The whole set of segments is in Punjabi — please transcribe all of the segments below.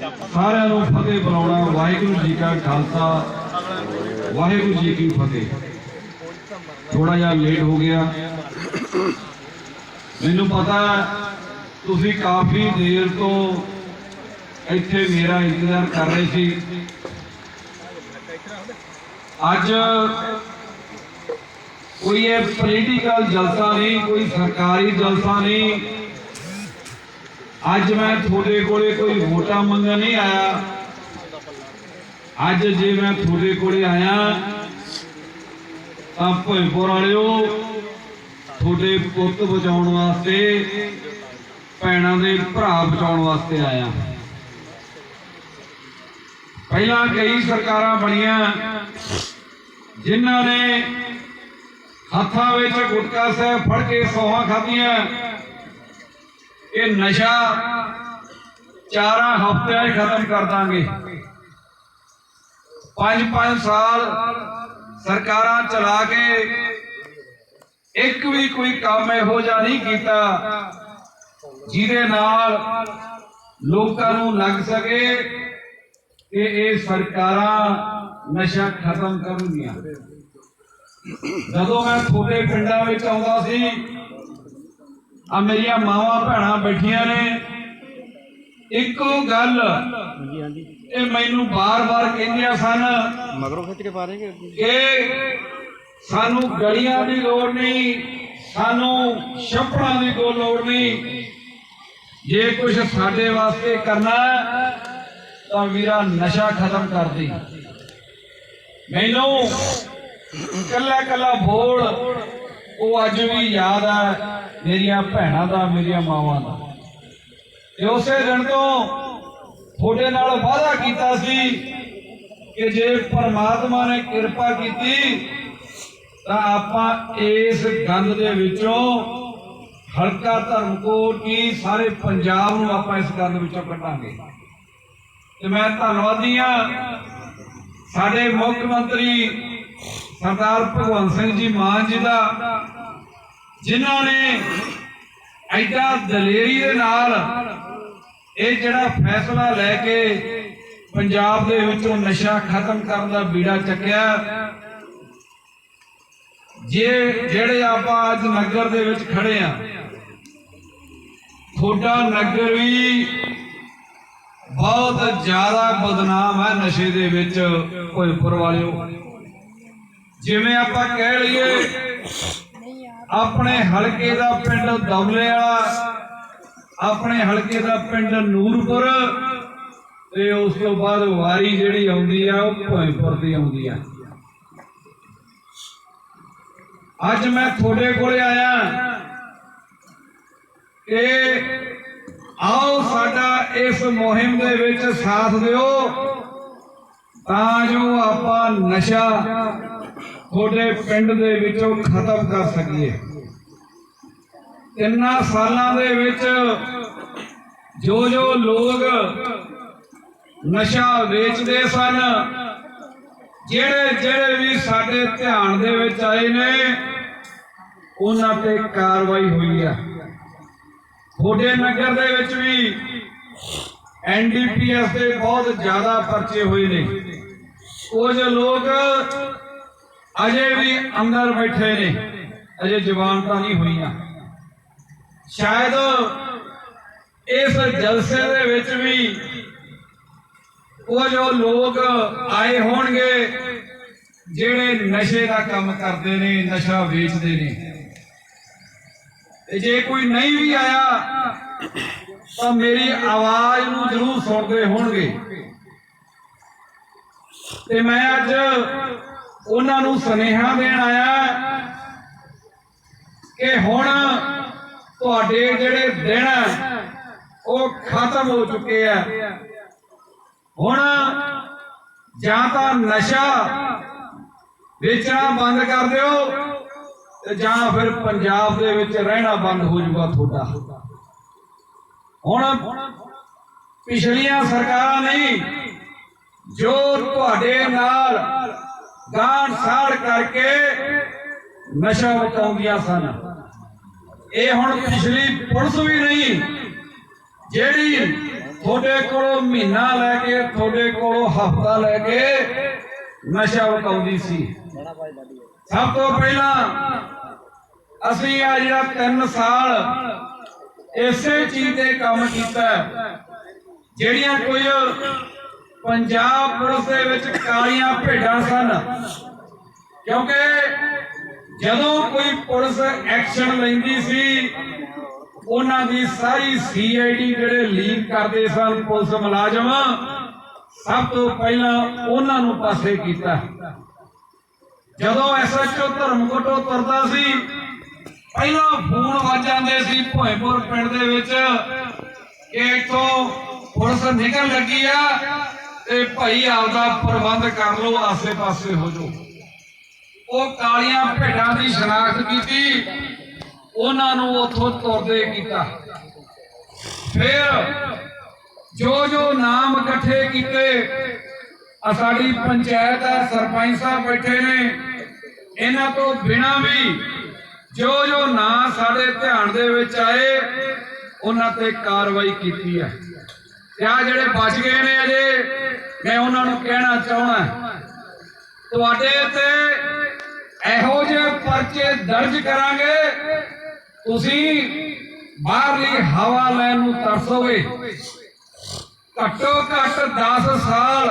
ਸਾਰਿਆਂ ਨੂੰ ਫਤਿਹ ਬੁਲਾਉਣਾ, ਵਾਹਿਗੁਰੂ ਜੀ ਕਾ ਖਾਲਸਾ, ਵਾਹਿਗੁਰੂ ਜੀ ਕੀ ਫਤਿਹ। ਥੋੜਾ ਜਿਹਾ ਲੇਟ ਹੋ ਗਿਆ। ਮੈਨੂੰ ਪਤਾ ਤੁਸੀਂ ਕਾਫੀ ਦੇਰ ਤੋਂ ਇੱਥੇ ਮੇਰਾ ਇੰਤਜ਼ਾਰ ਕਰ ਰਹੇ ਸੀ। ਅੱਜ ਕੋਈ ਇਹ ਪੋਲੀਟੀਕਲ ਜਲਸਾ ਨਹੀਂ, ਕੋਈ ਸਰਕਾਰੀ ਜਲਸਾ ਨਹੀਂ। ਅੱਜ ਮੈਂ ਤੁਹਾਡੇ ਕੋਲੇ ਕੋਈ ਵੋਟਾਂ ਮੰਗਣ ਨਹੀਂ ਆਇਆ। ਅੱਜ ਜੇ ਮੈਂ ਤੁਹਾਡੇ ਕੋਲੇ ਆਇਆ, ਤਾਂ ਭੋਇਪੁਰ ਵਾਲਿਓ ਤੁਹਾਡੇ ਪੁੱਤ ਬਚਾਉਣ ਵਾਸਤੇ, ਭੈਣਾਂ ਦੇ ਭਰਾ ਬਚਾਉਣ ਵਾਸਤੇ ਆਇਆ। ਪਹਿਲਾਂ ਕਈ ਸਰਕਾਰਾਂ ਬਣੀਆਂ, ਜਿਨ੍ਹਾਂ ਨੇ ਹੱਥਾਂ ਵਿੱਚ ਗੁਟਕਾ ਸਾਹਿਬ ਫੜ ਕੇ ਸੋਹਾਂ ਖਾਧੀਆਂ। ਇਹ ਨਸ਼ਾ ਚਾਰਾਂ ਹਫ਼ਤਿਆਂ 'ਚ ਖਤਮ ਕਰ ਦਾਂਗੇ। ਪੰਜ ਪੰਜ ਸਾਲ ਸਰਕਾਰਾਂ ਚਲਾ ਕੇ ਇੱਕ ਵੀ ਕੋਈ ਕੰਮ ਇਹੋ ਜਿਹਾ ਨਹੀਂ ਕੀਤਾ ਜਿਹਦੇ ਨਾਲ ਲੋਕਾਂ ਨੂੰ ਲੱਗ ਸਕੇ ਕਿ ਇਹ ਸਰਕਾਰਾਂ ਨਸ਼ਾ ਖਤਮ ਕਰਨਗੀਆਂ। ਜਦੋਂ ਮੈਂ ਤੁਹਾਡੇ ਪਿੰਡਾਂ ਵਿੱਚ ਆਉਂਦਾ ਸੀ ਆ ਮੇਰੀਆਂ ਮਾਵਾਂ ਭੈਣਾਂ ਬੈਠੀਆਂ ਨੇ। ਇੱਕੋ ਗੱਲ ਇਹ ਮੈਨੂੰ ਬਾਰ-ਬਾਰ ਕਹਿੰਦੀਆਂ ਸਨ। ਮਗਰੋਂ ਖਿੱਚ ਕੇ ਪਾ ਰਹੇ ਕਿ ਕਿ ਸਾਨੂੰ ਗਲੀਆਂ ਦੀ ਲੋੜ ਨਹੀਂ ਸਾਨੂੰ ਛੱਪੜਾਂ ਦੀ ਕੋਈ ਲੋੜ ਨਹੀਂ। ਜੇ ਕੁਝ ਸਾਡੇ ਵਾਸਤੇ ਕਰਨਾ ਤਾਂ ਵੀਰਾ ਨਸ਼ਾ ਖਤਮ ਕਰ ਦੇ। ਮੈਨੂੰ ਕੱਲਾ ਕੱਲਾ ਬੋਲ ਉਹ ਅੱਜ ਵੀ ਯਾਦ ਹੈ ਮੇਰੀਆਂ ਭੈਣਾਂ ਦਾ, ਮੇਰੀਆਂ ਮਾਵਾਂ ਦਾ। ਤੇ ਉਸੇ ਦਿਨ ਤੋਂ ਤੁਹਾਡੇ ਨਾਲ ਵਾਅਦਾ ਕੀਤਾ ਸੀ ਕਿ ਜੇ ਪਰਮਾਤਮਾ ਨੇ ਕਿਰਪਾ ਕੀਤੀ, ਤਾਂ ਆਪਾਂ ਇਸ ਗੰਦ ਦੇ ਵਿੱਚੋਂ ਹਲਕਾ ਧਰਮਕੋਟ ਕੀ ਸਾਰੇ ਪੰਜਾਬ ਨੂੰ ਆਪਾਂ ਇਸ ਗੰਦ ਵਿੱਚੋਂ ਕੱਢਾਂਗੇ। ਤੇ ਮੈਂ ਧੰਨਵਾਦੀ ਹਾਂ ਸਾਡੇ ਮੁੱਖ ਮੰਤਰੀ ਸਰਦਾਰ ਭਗਵੰਤ ਸਿੰਘ ਜੀ ਮਾਨ ਜੀ ਦਾ, ਜਿਨ੍ਹਾਂ ਨੇ ਐਡਾ ਦਲੇਰੀ ਦੇ ਨਾਲ ਇਹ ਜਿਹੜਾ ਫੈਸਲਾ ਲੈ ਕੇ ਪੰਜਾਬ ਦੇ ਵਿੱਚੋਂ ਨਸ਼ਾ ਖਤਮ ਕਰਨ ਦਾ ਬੀੜਾ ਚੱਕਿਆ, ਜੇ ਜਿਹੜੇ ਆਪਾਂ ਅੱਜ ਨਗਰ ਦੇ ਵਿੱਚ ਖੜੇ ਆ ਤੁਹਾਡਾ ਨਗਰ ਵੀ ਬਹੁਤ ਜ਼ਿਆਦਾ ਬਦਨਾਮ ਹੈ ਨਸ਼ੇ ਦੇ ਵਿੱਚ ਭੋਜਪੁਰ ਵਾਲਿਓ। ਜਿਵੇਂ ਆਪਾਂ ਕਹਿ ਲਈਏ, ਆਪਣੇ ਹਲਕੇ ਦਾ ਪਿੰਡ ਦੌਲੇ ਵਾਲਾ ਆਪਣੇ ਹਲਕੇ ਦਾ ਪਿੰਡ ਨੂਰਪੁਰ, ਤੇ ਉਸ ਤੋਂ ਬਾਅਦ ਵਾਰੀ ਜਿਹੜੀ ਆਉਂਦੀ ਆ, ਉਹ ਭੋਇਪੁਰ ਦੀ ਆਉਂਦੀ ਆ। ਅੱਜ ਮੈਂ ਤੁਹਾਡੇ ਕੋਲੇ ਆਇਆ। ਕਿ ਆਓ ਸਾਡਾ ਇਸ ਮੁਹਿੰਮ ਦੇ ਵਿੱਚ ਸਾਥ ਦਿਓ, ਤਾਂ ਜੋ ਆਪਾਂ ਨਸ਼ਾ ਤੁਹਾਡੇ ਪਿੰਡ ਦੇ ਵਿੱਚੋਂ ਖਤਮ ਕਰ ਸਕੀਏ। ਤਿੰਨਾਂ ਸਾਲਾਂ ਦੇ ਵਿੱਚ ਜੋ ਜੋ ਲੋਕ ਨਸ਼ਾ ਵੇਚਦੇ ਸਨ ਜਿਹੜੇ ਜਿਹੜੇ ਵੀ ਸਾਡੇ ਧਿਆਨ ਦੇ ਵਿੱਚ ਆਏ ਨੇ, ਉਹਨਾਂ ਤੇ ਕਾਰਵਾਈ ਹੋਈ ਆ। ਤੁਹਾਡੇ ਨਗਰ ਦੇ ਵਿੱਚ ਵੀ ਐਨਡੀਪੀਐਸ ਦੇ ਬਹੁਤ ਜ਼ਿਆਦਾ ਪਰਚੇ ਹੋਏ ਨੇ। ਕੁਝ ਲੋਕ ਅਜੇ ਵੀ ਅੰਦਰ ਬੈਠੇ ਨੇ। ਅਜੇ ਜ਼ਮਾਨਤਾਂ ਨਹੀਂ ਹੋਈਆਂ। ਸ਼ਾਇਦ ਇਸ ਜਲਸੇ ਦੇ ਵਿੱਚ ਵੀ ਉਹ ਜੋ ਲੋਕ ਆਏ ਹੋਣਗੇ, ਜਿਹੜੇ ਨਸ਼ੇ ਦਾ ਕੰਮ ਕਰਦੇ ਨੇ, ਨਸ਼ਾ ਵੇਚਦੇ ਨੇ। ਤੇ ਜੇ ਕੋਈ ਨਹੀਂ ਵੀ ਆਇਆ, ਤਾਂ ਮੇਰੀ ਆਵਾਜ਼ ਨੂੰ ਜ਼ਰੂਰ ਸੁਣਦੇ ਹੋਣਗੇ। ਤੇ ਮੈਂ ਅੱਜ ਉਹਨਾਂ ਨੂੰ ਸੁਨੇਹਾ ਦੇਣ ਆਇਆ ਕਿ ਹੁਣ ਤੁਹਾਡੇ ਜਿਹੜੇ ਦਿਨ ਉਹ ਖਤਮ ਹੋ ਚੁੱਕੇ ਆ। ਹੁਣ ਜਾਂ ਤਾਂ ਨਸ਼ਾ ਵੇਚਣਾ ਬੰਦ ਕਰ ਦਿਓ ਤੇ ਜਾਂ ਫਿਰ ਪੰਜਾਬ ਦੇ ਵਿੱਚ ਰਹਿਣਾ ਬੰਦ ਹੋ ਜਾਊਗਾ ਤੁਹਾਡਾ। ਹੁਣ ਪਿਛਲੀਆਂ ਸਰਕਾਰਾਂ ਨਹੀਂ, ਜੋ ਤੁਹਾਡੇ ਨਾਲ ਗਾਂਢ ਸਾੜ ਕਰਕੇ ਨਸ਼ਾ ਵਟਾਉਂਦੀਆਂ ਸਨ। ਇਹ ਹੁਣ ਪਿਛਲੀ ਪੁਲਿਸ ਵੀ ਨਹੀਂ, ਜਿਹੜੀ ਤੁਹਾਡੇ ਕੋਲੋਂ ਮਹੀਨਾ ਲੈ ਕੇ, ਤੁਹਾਡੇ ਕੋਲੋਂ ਹਫਤਾ ਲੈ ਕੇ ਨਸ਼ਾ ਵਕਾਉਂਦੀ ਸੀ। ਸਭ ਤੋਂ ਪਹਿਲਾਂ ਅਸੀਂ ਆ ਜਿਹੜਾ 3 ਸਾਲ ਇਸੇ ਚੀਜ਼ ਤੇ ਕੰਮ ਕੀਤਾ, ਜਿਹੜੀਆਂ ਕੋਈ ਪੰਜਾਬ ਪੁਲਿਸ ਦੇ ਵਿੱਚ ਕਾਲੀਆਂ ਭੇਡਾਂ ਸਨ। ਕਿਉਂਕਿ ਜਦੋਂ ਕੋਈ ਪੁਲਿਸ ਐਕਸ਼ਨ ਲੈਂਦੀ ਸੀ, ਉਹਨਾਂ ਦੀ ਸਾਰੀ ਸੀਆਈਡੀ ਜਿਹੜੇ ਲੀਕ ਕਰਦੇ ਸਨ ਪੁਲਿਸ ਮੁਲਾਜ਼ਮ, ਸਭ ਤੋਂ ਪਹਿਲਾਂ ਉਹਨਾਂ ਨੂੰ ਪਾਸੇ ਕੀਤਾ। ਜਦੋਂ ਐਸਐਚਓ ਧਰਮਕੋਟੋ ਤੁਰਦਾ ਸੀ, ਪਹਿਲਾਂ ਫੋਨ ਵੱਜ ਜਾਂਦੇ ਸੀ ਭੋਇਪੁਰ ਪਿੰਡ ਦੇ ਵਿੱਚ ਕਿ ਇੱਥੋਂ ਪੁਲਿਸ ਨਿਕਲ ਲੱਗੀ ਆ। ਤੇ ਭਾਈ ਆਪਦਾ ਪ੍ਰਬੰਧ ਕਰ ਲਓ ਆਸੇ-ਪਾਸੇ ਹੋ ਜਾਓ। ਉਹ ਕਾਲੀਆਂ ਭੇਡਾਂ ਦੀ ਸ਼ਨਾਖਤ ਕੀਤੀ, ਉਹਨਾਂ ਨੂੰ ਉੱਥੋਂ ਤੁਰਦੇ ਕੀਤਾ। ਫਿਰ ਜੋ ਜੋ ਨਾਮ ਇਕੱਠੇ ਕੀਤੇ ਆ ਸਾਡੀ ਪੰਚਾਇਤ ਆ ਸਰਪੰਚ ਸਾਹਿਬ ਬੈਠੇ ਨੇ। ਇਹਨਾਂ ਤੋਂ ਬਿਨਾ ਵੀ ਜੋ ਜੋ ਨਾਂ ਸਾਡੇ ਧਿਆਨ ਦੇ ਵਿੱਚ ਆਏ, ਉਹਨਾਂ ਤੇ ਕਾਰਵਾਈ ਕੀਤੀ ਹੈ। ਤੇ ਆ ਜਿਹੜੇ ਬਚ ਗਏ ਨੇ ਅਜੇ? ਮੈਂ ਉਹਨਾਂ ਨੂੰ ਕਹਿਣਾ ਚਾਹਣਾ ਤੁਹਾਡੇ ਤੇ ਇਹੋ ਜਿਹੇ ਪਰਚੇ ਦਰਜ ਕਰਾਂਗੇ। ਤੁਸੀਂ ਬਾਹਰਲੀ ਹਵਾ ਲੈਣ ਨੂੰ ਤਰਸੋਗੇ। ਘੱਟੋ ਘੱਟ 10 ਸਾਲ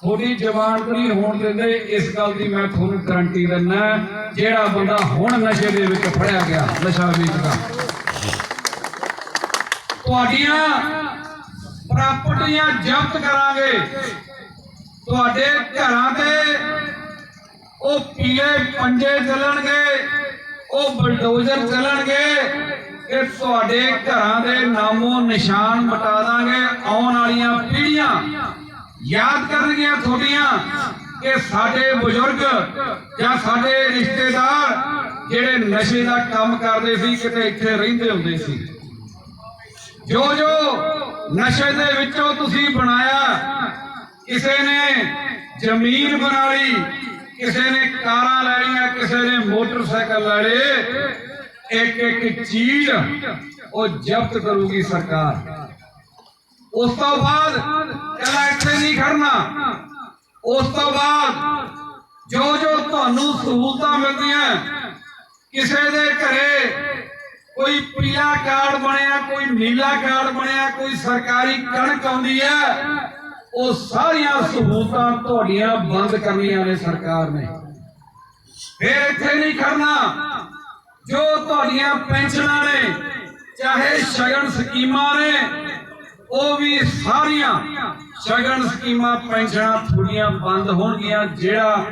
ਤੁਹਾਡੀ ਜ਼ਬਾਨ ਨਹੀਂ ਹੋਣ ਦਿੰਦੇ। ਇਸ ਗੱਲ ਦੀ ਮੈਂ ਤੁਹਾਨੂੰ ਗਰੰਟੀ ਦਿੰਦਾ ਜਿਹੜਾ ਬੰਦਾ ਹੁਣ ਨਸ਼ੇ ਦੇ ਵਿੱਚ ਫੜਿਆ ਗਿਆ, ਨਸ਼ਾ ਵੇਚਦਾ। ਤੁਹਾਡੀਆਂ ਪ੍ਰਾਪਰਟੀਆਂ ਜ਼ਬਤ ਕਰਾਂਗੇ। ਤੁਹਾਡੇ ਘਰਾਂ ਤੇ ਉਹ ਪੀਲੇ ਪੰਜੇ ਚੱਲਣਗੇ, ਉਹ ਬਲਡੋਜ਼ਰ ਚੱਲਣਗੇ ਕਿ ਤੁਹਾਡੇ ਘਰਾਂ ਦੇ ਨਾਮੋ ਨਿਸ਼ਾਨ ਮਿਟਾ ਦਾਂਗੇ, ਆਉਣ ਵਾਲੀਆਂ ਪੀੜ੍ਹੀਆਂ। ਯਾਦ ਕਰਨਗੀਆਂ ਤੁਹਾਡੀਆਂ ਕਿ ਸਾਡੇ ਬਜ਼ੁਰਗ ਜਾਂ ਸਾਡੇ ਰਿਸ਼ਤੇਦਾਰ ਜਿਹੜੇ ਨਸ਼ੇ ਦਾ ਕੰਮ ਕਰਦੇ ਸੀ, ਕਿਤੇ ਇੱਥੇ ਰਹਿੰਦੇ ਹੁੰਦੇ ਸੀ। ਜੋ ਜੋ ਨਸ਼ੇ ਦੇ ਵਿੱਚੋਂ ਤੁਸੀਂ ਬਣਾਇਆ। ਕਿਸੇ ਨੇ ਜ਼ਮੀਨ ਬਣਾ ਲਈ, ਕਿਸੇ ਨੇ ਕਾਰਾਂ ਲੈ ਲਈਆਂ, ਕਿਸੇ ਨੇ ਮੋਟਰਸਾਈਕਲ ਲੈ ਲਏ। ਇੱਕ ਇੱਕ ਚੀਜ਼ ਉਹ ਜ਼ਬਤ ਕਰੂਗੀ ਸਰਕਾਰ। ਉਸ ਤੋਂ ਬਾਅਦ ਚਲਾ ਇੱਥੇ ਨਹੀਂ ਖੜਨਾ। ਉਸ ਤੋਂ ਬਾਅਦ ਜੋ ਜੋ ਤੁਹਾਨੂੰ ਸਹੂਲਤਾਂ ਮਿਲਦੀਆਂ, ਕਿਸੇ ਦੇ ਘਰੇ ਕੋਈ ਪੀਲਾ ਕਾਰਡ ਬਣਿਆ, ਕੋਈ ਨੀਲਾ ਕਾਰਡ ਬਣਿਆ, ਕੋਈ ਸਰਕਾਰੀ ਕਣਕ ਆਉਂਦੀ ਹੈ, ਉਹ ਸਾਰੀਆਂ ਸਹੂਲਤਾਂ ਤੁਹਾਡੀਆਂ ਬੰਦ ਕਰਨੀਆਂ ਨੇ ਸਰਕਾਰ ਨੇ। ਫਿਰ ਇੱਥੇ ਨਹੀਂ ਖੜਨਾ। ਜੋ ਤੁਹਾਡੀਆਂ ਪੈਨਸ਼ਨਾਂ ਨੇ, ਚਾਹੇ ਸ਼ਗਨ ਸਕੀਮਾਂ ਨੇ, ਉਹ ਵੀ ਸਾਰੀਆਂ ਸ਼ਗਨ ਸਕੀਮਾਂ, ਪੈਨਸ਼ਨਾਂ ਥੋੜੀਆਂ ਬੰਦ ਹੋਣਗੀਆਂ, ਜਿਹੜਾ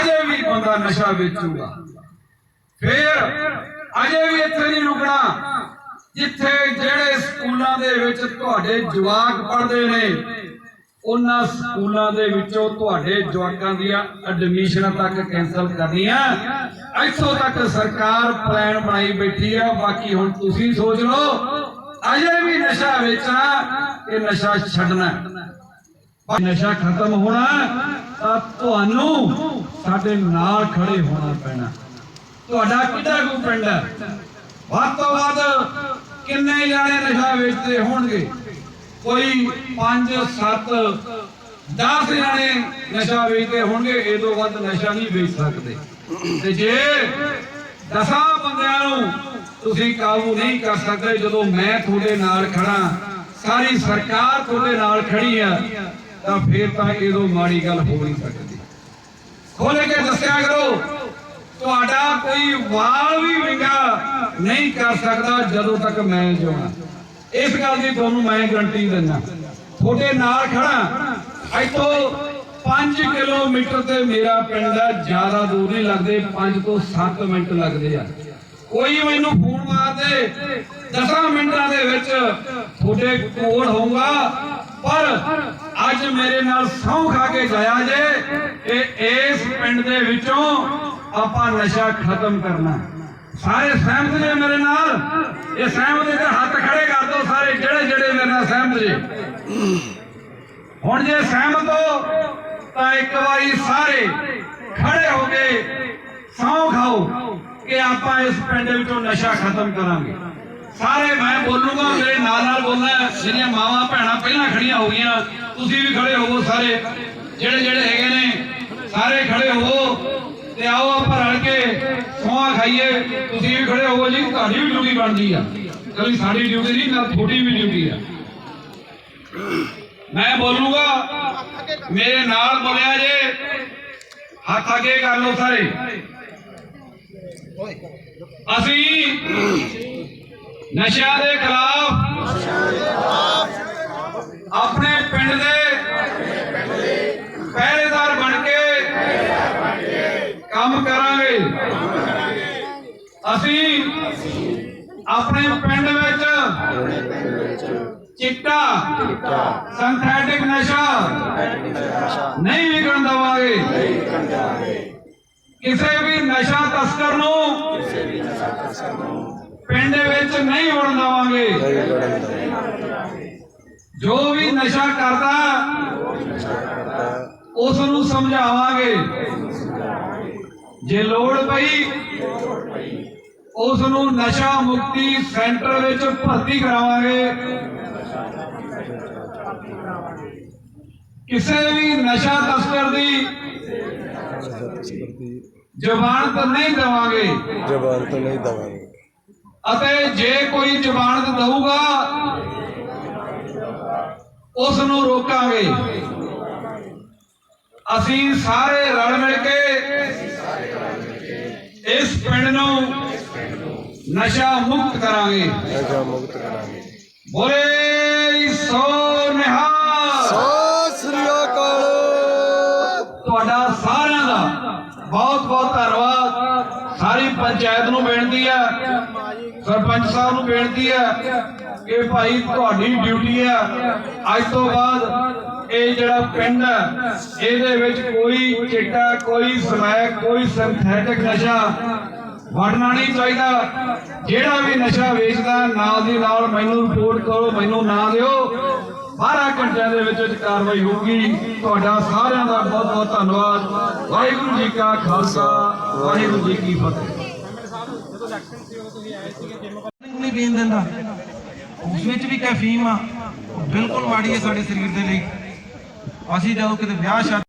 ਅਜੇ ਵੀ ਬੰਦਾ ਨਸ਼ਾ ਵੇਚੂਗਾ। ਫੇਰ ਅਜੇ ਵੀ ਇੱਥੇ ਨਹੀਂ ਰੁਕਣਾ। ਜਿੱਥੇ ਜਿਹੜੇ ਸਕੂਲਾਂ ਦੇ ਵਿੱਚ ਤੁਹਾਡੇ ਜਵਾਕ ਪੜ੍ਹਦੇ ਨੇ, ਉਹਨਾਂ ਸਕੂਲਾਂ ਦੇ ਵਿੱਚੋਂ ਤੁਹਾਡੇ ਜਵਾਕਾਂ ਦੀਆਂ ਐਡਮਿਸ਼ਨਾਂ ਤੱਕ ਕੈਨਸਲ ਕਰਨੀਆਂ। ਇੱਥੋਂ ਤੱਕ ਸਰਕਾਰ ਪਲਾਨ ਬਣਾਈ ਬੈਠੀ ਆ, ਬਾਕੀ ਹੁਣ ਤੁਸੀਂ ਸੋਚ ਲਓ। ਅਜੇ ਵੀ ਨਸ਼ਾ ਵੇਚਣਾ ਇਹ ਨਸ਼ਾ ਛੱਡਣਾ। ਨਸ਼ਾ ਖਤਮ ਹੋਣਾ, ਤਾਂ ਤੁਹਾਨੂੰ ਸਾਡੇ ਨਾਲ ਖੜੇ ਹੋਣਾ ਪੈਣਾ। ਤੁਹਾਡਾ ਕਿਹੜਾ ਕੋ ਪਿੰਡ ਹੈ? ਵੱਧ ਤੋਂ ਵੱਧ ਕਿੰਨੇ ਜਾਣੇ ਨਸ਼ਾ ਵੇਚਦੇ ਹੋਣਗੇ? ਕੋਈ 5 7 10 ਜਾਣੇ ਨਸ਼ਾ ਵੇਚਦੇ ਹੋਣਗੇ, ਇਹ ਤੋਂ ਵੱਧ ਨਸ਼ਾ ਨਹੀਂ ਵੇਚ ਸਕਦੇ। ਤੇ ਜੇ ਦਸਾਂ ਬੰਦਿਆਂ ਨੂੰ ਤੁਸੀਂ ਕਾਬੂ ਨਹੀਂ ਕਰ ਸਕਦੇ, ਜਦੋਂ ਮੈਂ ਤੁਹਾਡੇ ਨਾਲ ਖੜਾ ਸਾਰੀ ਸਰਕਾਰ ਤੁਹਾਡੇ ਨਾਲ ਖੜੀ ਆ, ਤਾਂ ਫੇਰ ਤਾਂ ਇਹਦੋਂ ਮਾੜੀ ਗੱਲ ਹੋ ਨਹੀਂ ਸਕਦੀ। ਖੋਲ ਕੇ ਦੱਸਿਆ ਕਰੋ ਤੁਹਾਡਾ ਕੋਈ ਵਾਲ ਵੀ ਵਿੰਗਾ ਨਹੀਂ ਕਰ ਸਕਦਾ ਜਦੋਂ ਤੱਕ ਮੈਂ ਜਿਉਣਾ ਇਸ ਗੱਲ ਦੀ ਤੁਹਾਨੂੰ ਮੈਂ ਗਰੰਟੀ ਦਿੰਦਾ। ਤੁਹਾਡੇ ਨਾਲ ਖੜਾ ਇੱਥੋਂ 5 ਕਿਲੋਮੀਟਰ ਤੇ ਮੇਰਾ ਪਿੰਡ ਹੈ, ਜ਼ਿਆਦਾ ਦੂਰ ਨਹੀਂ ਲੱਗਦੇ 5 ਤੋਂ 7 ਮਿੰਟ ਲੱਗਦੇ ਆ। ਕੋਈ ਮੈਨੂੰ ਫੋਨ ਮਾਰ ਦੇ 10 ਮਿੰਟਾਂ ਦੇ ਵਿੱਚ ਤੁਹਾਡੇ ਕੋਲ ਹੋਊਗਾ। ਪਰ ਅੱਜ ਮੇਰੇ ਨਾਲ ਸਹੁੰ ਖਾ ਕੇ ਜਾਇਆ ਜੇ ਇਹ ਇਸ ਪਿੰਡ ਦੇ ਵਿੱਚੋਂ ਆਪਾਂ ਨਸ਼ਾ ਖਤਮ ਕਰਨਾ। ਸਾਰੇ ਸਹਿਮਤ ਜੇ ਮੇਰੇ ਨਾਲ? ਇਹ ਸਹਿਮਤ ਨੇ ਹੱਥ ਖੜੇ ਕਰ ਦਿਓ ਸਾਰੇ, ਜਿਹੜੇ ਜਿਹੜੇ ਮੇਰੇ ਨਾਲ ਸਹਿਮਤ ਜੇ। ਹੁਣ ਜੇ ਸਹਿਮਤ ਹੋ, ਤਾਂ ਇੱਕ ਵਾਰੀ ਸਾਰੇ ਖੜੇ ਹੋ ਕੇ ਸਹੁੰ ਖਾਓ ਕਿ ਆਪਾਂ ਇਸ ਪਿੰਡ ਵਿੱਚੋਂ ਨਸ਼ਾ ਖਤਮ ਕਰਾਂਗੇ। ਸਾਰੇ ਮੈਂ ਬੋਲੂਗਾ, ਮੇਰੇ ਨਾਲ ਨਾਲ ਬੋਲਣਾ ਜਿਹੜੀਆਂ ਮਾਵਾਂ ਭੈਣਾਂ ਪਹਿਲਾਂ ਖੜੀਆਂ ਹੋ ਗਈਆਂ, ਤੁਸੀਂ ਵੀ ਖੜੇ ਹੋਵੋ ਸਾਰੇ। ਜਿਹੜੇ ਜਿਹੜੇ ਹੈਗੇ ਨੇ, ਸਾਰੇ ਖੜੇ ਹੋਵੋ। ਤੇ ਆਓ ਆਪਾਂ ਰਲ ਕੇ ਸੌਂ ਖਾਈਏ ਤੁਸੀਂ ਵੀ ਖੜੇ ਹੋਵੋ ਜੀ ਤੁਹਾਡੀ ਵੀ ਡਿਊਟੀ ਬਣਦੀ ਆ ਕੱਲੀ ਸਾਡੀ ਡਿਊਟੀ ਨਹੀਂ ਨਾਲ ਤੁਹਾਡੀ ਵੀ ਡਿਊਟੀ ਆ ਮੈਂ ਬੋਲੂਗਾ ਮੇਰੇ ਨਾਲ ਬੋਲਿਆ ਜੇ ਹੱਥ ਅੱਗੇ ਕਰ ਲਓ ਸਾਰੇ ਅਸੀਂ ਨਸ਼ਿਆਂ ਦੇ ਖਿਲਾਫ ਆਪਣੇ ਪਿੰਡ ਦੇ ਪਹਿਰੇਦਾਰ ਬਣ ਕੇ ਕੰਮ ਕਰਾਂਗੇ ਅਸੀਂ ਆਪਣੇ ਪਿੰਡ ਵਿੱਚ ਚਿੱਟਾ ਸਿੰਥੈਟਿਕ ਨਸ਼ਾ ਨਹੀਂ ਵਿਕਣ ਦੇਵਾਂਗੇ ਕਿਸੇ ਵੀ ਨਸ਼ਾ ਤਸਕਰ ਨੂੰ ਪਿੰਡ ਵਿੱਚ ਨਹੀਂ ਵੜਨ ਦੇਵਾਂਗੇ ਜੋ ਵੀ ਨਸ਼ਾ ਕਰਦਾ ਉਸ ਨੂੰ ਸਮਝਾਵਾਂਗੇ ਜੇ ਲੋੜ ਪਈ ਉਸ ਨੂੰ ਨਸ਼ਾ ਮੁਕਤੀ ਸੈਂਟਰ ਵਿੱਚ ਭਰਤੀ ਕਰਾਵਾਂਗੇ। ਕਿਸੇ ਵੀ ਨਸ਼ਾ ਤਸਕਰ ਦੀ ਜ਼ਮਾਨਤ ਨਹੀਂ ਦੇਵਾਂਗੇ। ਜ਼ਬਾਨ ਤੋਂ ਨਹੀਂ ਦਵਾਂਗੇ। ਅਤੇ ਜੇ ਕੋਈ ਜ਼ਮਾਨਤ ਦਊਗਾ ਉਸ ਨੂੰ ਰੋਕਾਂਗੇ। ਅਸੀਂ ਸਾਰੇ ਰਲ ਮਿਲ ਕੇ ਇਸ ਪਿੰਡ ਨੂੰ ਨਸ਼ਾ ਮੁਕਤ ਕਰਾਂਗੇ। ਨਸ਼ਾ ਮੁਕਤ ਕਰਾਂਗੇ। ਬੋਲੇ ਸੋ ਨਿਹਾਲ। ਸਤਿ ਸ੍ਰੀ ਅਕਾਲ। ਤੁਹਾਡਾ ਸਾਰਿਆਂ ਦਾ ਬਹੁਤ ਬਹੁਤ ਧੰਨਵਾਦ। ਸਾਰੀ ਪੰਚਾਇਤ ਨੂੰ ਬੇਨਤੀ ਹੈ ਸਰਪੰਚ ਸਾਹਿਬ ਨੂੰ ਬੇਨਤੀ ਹੈ ਕਿ ਭਾਈ ਤੁਹਾਡੀ ਡਿਊਟੀ ਹੈ। ਅੱਜ ਤੋਂ ਬਾਅਦ ਇਹ ਜਿਹੜਾ ਪਿੰਡ ਹੈ ਇਹਦੇ ਵਿੱਚ ਕੋਈ ਚਿੱਟਾ, ਕੋਈ ਸਮੈਕ ਕੋਈ ਸਿੰਥੈਟਿਕ ਨਸ਼ਾ ਵੜਨਾ ਨਹੀਂ ਚਾਹੀਦਾ। ਜਿਹੜਾ ਵੀ ਨਸ਼ਾ ਵੇਚਦਾ, ਨਾਲ ਦੀ ਨਾਲ ਮੈਨੂੰ ਰਿਪੋਰਟ ਕਰੋ, ਮੈਨੂੰ ਨਾ ਦਿਓ। 12 ਘੰਟਿਆਂ ਦੇ ਵਿੱਚ ਵਿੱਚ ਕਾਰਵਾਈ ਹੋਊਗੀ। ਤੁਹਾਡਾ ਸਾਰਿਆਂ ਦਾ ਬਹੁਤ ਬਹੁਤ ਧੰਨਵਾਦ। ਵਾਹਿਗੁਰੂ ਜੀ ਕਾ ਖਾਲਸਾ, ਵਾਹਿਗੁਰੂ ਜੀ ਕੀ ਫਤਿਹ। ਨਹੀਂ ਪੀਣ ਦਿੰਦਾ। ਉਸ ਵਿੱਚ ਵੀ ਕੈਫੀਨ ਆ। ਬਿਲਕੁਲ ਮਾੜੀ ਹੈ ਸਾਡੇ ਸਰੀਰ ਦੇ ਲਈ। ਅਸੀਂ ਜਦੋਂ ਕਿਤੇ ਵਿਆਹ ਸ਼ਾਦੀ